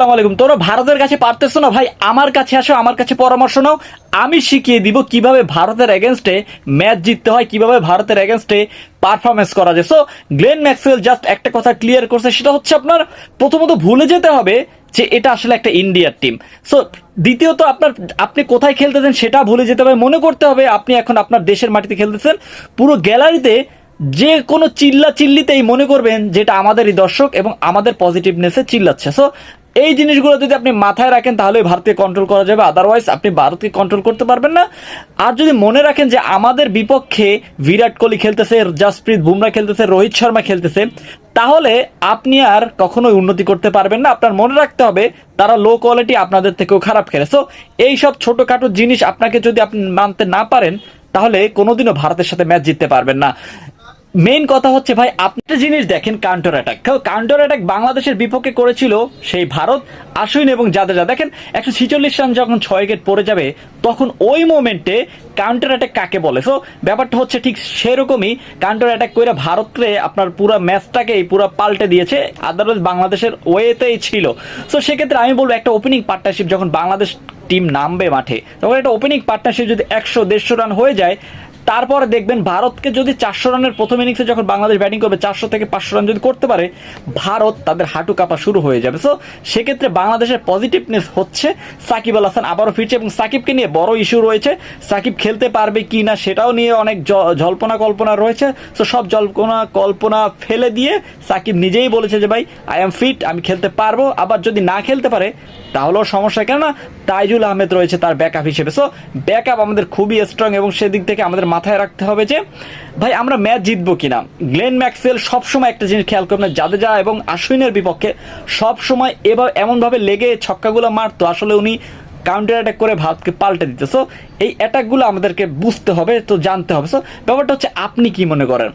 আসসালামু আলাইকুম। তোমরা ভারতের কাছে পারতেছো না, ভাই। আমার কাছে আসো, আমার কাছে পরামর্শ নাও। আমি শিখিয়ে দিব কীভাবে ভারতের এগেনস্টে ম্যাচ জিততে হয়, কীভাবে ভারতের এগেনস্টে পারফরমেন্স করা যায়। সো গ্লেন ম্যাক্সওয়েল জাস্ট একটা কথা ক্লিয়ার করছে, সেটা হচ্ছে আপনার প্রথমত ভুলে যেতে হবে যে এটা আসলে একটা ইন্ডিয়ার টিম সো দ্বিতীয়ত আপনার, আপনি কোথায় খেলতেছেন সেটা ভুলে যেতে হবে। মনে করতে হবে আপনি এখন আপনার দেশের মাটিতে খেলতেছেন। পুরো গ্যালারিতে যে কোনো চিল্লা চিল্লিতেই মনে করবেন যেটা আমাদেরই দর্শক এবং আমাদের পজিটিভনেসে চিল্লাচ্ছে। সো এই জিনিসগুলো যদি আপনি মাথায় রাখেন তাহলে ভারতকে কন্ট্রোল করা যাবে। আদারওয়াইজ আপনি ভারতকে কন্ট্রোল করতে পারবেন না। আর যদি মনে রাখেন যে আমাদের বিপক্ষে বিরাট কোহলি খেলতেছে, জাসপ্রীত বুমরা খেলতেছে, রোহিত শর্মা খেলতেছে, তাহলে আপনি আর কখনোই উন্নতি করতে পারবেন না। আপনার মনে রাখতে হবে, তারা লো কোয়ালিটি আপনাদের থেকেও খারাপ খেলে। সো এই সব ছোটখাটো জিনিস আপনাকে যদি আপনি মানতে না পারেন, তাহলে কোনোদিনও ভারতের সাথে ম্যাচ জিততে পারবেন না। মেইন কথা হচ্ছে ভাই, আপনি একটা জিনিস দেখেন কাউন্টার অ্যাটাক কাউন্টার অ্যাটাক বাংলাদেশের বিপক্ষে করেছিল সেই ভারত আশুইন এবং জাদেজা। দেখেন, একশো ছিচল্লিশ রান যখন ছয় উইকেট পড়ে যাবে, তখন ওই মোমেন্টে কাউন্টার অ্যাটাক কাকে বলে? সো ব্যাপারটা হচ্ছে ঠিক সেরকমই কাউন্টার অ্যাটাক করে ভারতকে আপনার পুরো ম্যাচটাকেই পুরো পাল্টে দিয়েছে আদারওয়াইজ বাংলাদেশের ওয়েতেই ছিল। সো সেক্ষেত্রে আমি বলব একটা ওপেনিং পার্টনারশিপ যখন বাংলাদেশ টিম নামবে মাঠে, তখন একটা ওপেনিং পার্টনারশিপ যদি একশো দেড়শো রান হয়ে যায় তারপরে দেখবেন ভারতকে যদি চারশো রানের প্রথম ইনিংসে যখন বাংলাদেশ ব্যাটিং করবে, চারশো থেকে পাঁচশো রান যদি করতে পারে, ভারত তাদের হাঁটু কাঁপা শুরু হয়ে যাবে। সো সেক্ষেত্রে বাংলাদেশের পজিটিভনেস হচ্ছে সাকিব আল হাসান আবারও ফিরছে এবং সাকিবকে নিয়ে বড় ইস্যু রয়েছে। সাকিব খেলতে পারবে কি না সেটাও নিয়ে অনেক জল্পনা কল্পনা রয়েছে। সো সব জল্পনা কল্পনা ফেলে দিয়ে সাকিব নিজেই বলেছে যে, ভাই আই এম ফিট আমি খেলতে পারব। আবার যদি না খেলতে পারে, তাহলেও সমস্যা। কেননা, তাইজুল আহমেদ রয়েছে তার ব্যাকআপ হিসেবে। সো ব্যাকআপ আমাদের খুবই স্ট্রং এবং সেদিক থেকে আমাদের মাথায় রাখতে হবে যে, ভাই, আমরা ম্যাচ জিতবো কিনা? গ্লেন ম্যাক্সওয়েল সবসময় একটা জিনিস খেয়াল করবেন জাদেজা এবং আশ্বিনের বিপক্ষে সবসময় এবার এমনভাবে লেগে ছক্কাগুলো মারতো, আসলে উনি কাউন্টার অ্যাটাক করে ভারতকে পাল্টে দিতে। সো এই অ্যাটাকগুলো আমাদেরকে বুঝতে হবে, তো জানতে হবে। সো ব্যাপারটা হচ্ছে, আপনি কি মনে করেন?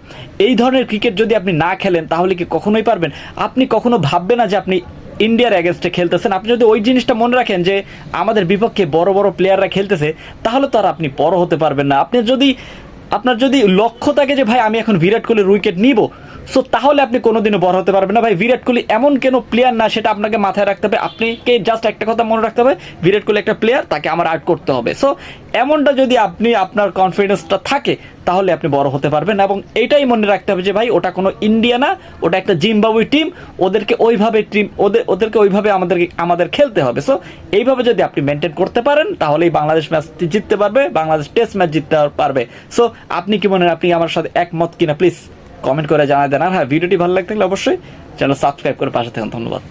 এই ধরনের ক্রিকেট যদি আপনি না খেলেন, তাহলে কি কখনোই পারবেন? আপনি কখনো ভাববেন না যে আপনি ইন্ডিয়ার অ্যাগেনস্টে খেলতেছেন। আপনি যদি ওই জিনিসটা মনে রাখেন যে আমাদের বিপক্ষে বড় বড় প্লেয়াররা খেলতেছে, তাহলে তো আর আপনি বড় হতে পারবেন না। আপনি যদি, আপনার যদি লক্ষ্য থাকে যে, ভাই, আমি এখন বিরাট কোহলির উইকেট নিব সো তাহলে আপনি কোনোদিনও বড় হতে পারবেন না ভাই। বিরাট কোহলি এমন কেন প্লেয়ার না, সেটা আপনাকে মাথায় রাখতে হবে। আপনাকে জাস্ট একটা কথা মনে রাখতে হবে, বিরাট কোহলি একটা প্লেয়ার তাকে আমার আউট করতে হবে। সো এমনটা যদি আপনি, আপনার কনফিডেন্সটা থাকে, তাহলে আপনি বড় হতে পারবেন। এবং এটাই মনে রাখতে হবে যে ভাই, ওটা কোনো ইন্ডিয়া না, ওটা একটা জিম্বাবুই টিম ওদেরকে ওইভাবে টিম ওদের, ওদেরকে ওইভাবে আমাদেরকে আমাদের খেলতে হবে। সো এইভাবে যদি আপনি মেনটেন করতে পারেন, তাহলেই বাংলাদেশ ম্যাচটি জিততে পারবে, বাংলাদেশ টেস্ট ম্যাচ জিততে পারবে। সো আপনি কি মনে আপনি আমার সাথে একমত কিনা? প্লিজ কমেন্ট করে জানাই দেন। আর হ্যাঁ ভিডিওটি ভালো লাগতে থাকলে অবশ্যই চ্যানেল সাবস্ক্রাইব করে পাশে থাকুন। ধন্যবাদ।